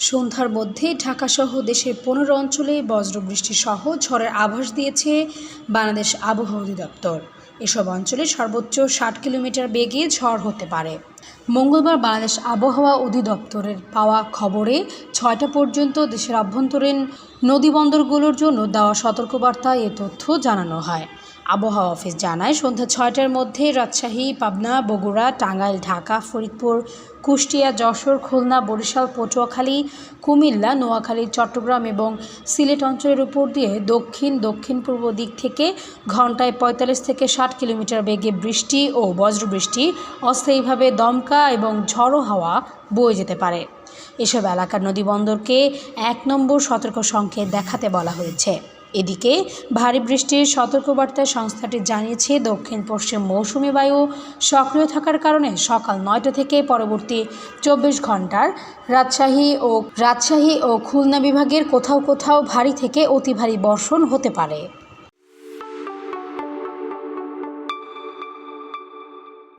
সন্ধ্যার মধ্যেই ঢাকাসহ দেশের পনেরো অঞ্চলে বজ্রবৃষ্টি সহ ঝড়ের আভাস দিয়েছে বাংলাদেশ আবহাওয়া অধিদপ্তর। এসব অঞ্চলে সর্বোচ্চ ষাট কিলোমিটার বেগে ঝড় হতে পারে। মঙ্গলবার বাংলাদেশ আবহাওয়া অধিদপ্তরের পাওয়া খবরে ছয়টা পর্যন্ত দেশের অভ্যন্তরীণ নদীবন্দরগুলোর জন্য দেওয়া সতর্কবার্তায় এ তথ্য জানানো হয়। আবহাওয়া অফিস জানায়, সন্ধ্যা ছয়টার মধ্যে রাজশাহী, পাবনা, বগুড়া, টাঙ্গাইল, ঢাকা, ফরিদপুর, কুষ্টিয়া, যশোর, খুলনা, বরিশাল, পটুয়াখালী, কুমিল্লা, নোয়াখালী, চট্টগ্রাম এবং সিলেট অঞ্চলের উপর দিয়ে দক্ষিণ দক্ষিণ পূর্ব দিক থেকে ঘন্টায় পঁয়তাল্লিশ থেকে ষাট কিলোমিটার বেগে বৃষ্টি ও বজ্রবৃষ্টি, অস্থায়ীভাবে দমকা এবং ঝড়ো হাওয়া বয়ে যেতে পারে। এসব এলাকার নদীবন্দরকে এক নম্বর সতর্ক সংকেত দেখাতে বলা হয়েছে। এদিকে ভারী বৃষ্টির সতর্কবার্তা সংস্থাটি জানিয়েছে, দক্ষিণ পশ্চিম মৌসুমি বায়ু সক্রিয় থাকার কারণে সকাল নয়টা থেকে পরবর্তী চব্বিশ ঘণ্টার রাজশাহী ও রাজশাহী ও খুলনা বিভাগের কোথাও কোথাও ভারী থেকে অতি ভারী বর্ষণ হতে পারে।